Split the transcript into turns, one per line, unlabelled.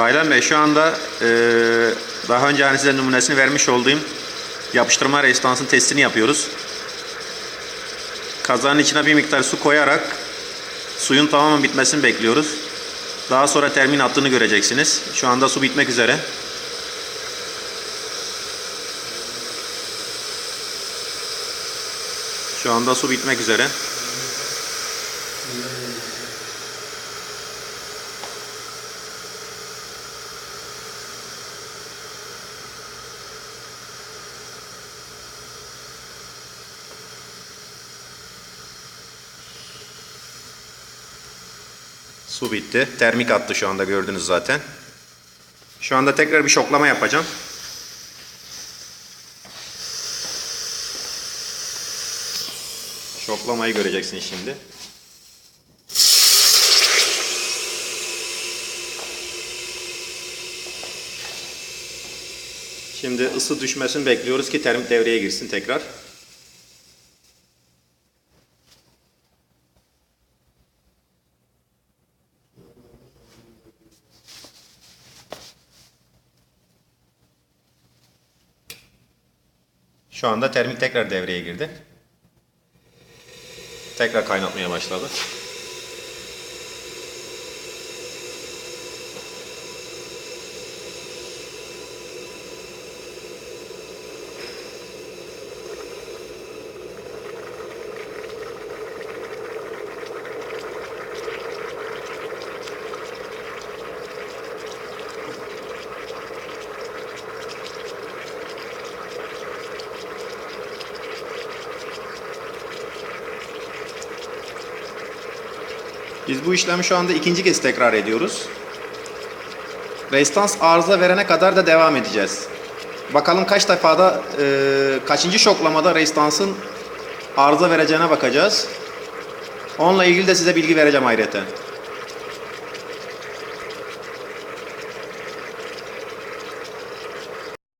Taylan Bey şu anda e, daha önce hani size numunesini vermiş olduğum yapıştırma rezistansın testini yapıyoruz. Kazanın içine bir miktar su koyarak suyun tamamen bitmesini bekliyoruz. Daha sonra termin attığını göreceksiniz. Şu anda su bitmek üzere. Şu anda su bitmek üzere. Su bitti. Termik attı şu anda gördünüz zaten. Şu anda tekrar bir şoklama yapacağım. Şoklamayı göreceksin şimdi. Şimdi ısı düşmesini bekliyoruz ki termik devreye girsin tekrar. Şu anda termik tekrar devreye girdi. Tekrar kaynatmaya başladı. Biz bu işlemi şu anda ikinci kez tekrar ediyoruz. Restans arıza verene kadar da devam edeceğiz. Bakalım kaç defada, e, kaçıncı şoklamada restansın arıza vereceğine bakacağız. Onunla ilgili de size bilgi vereceğim ayrıca.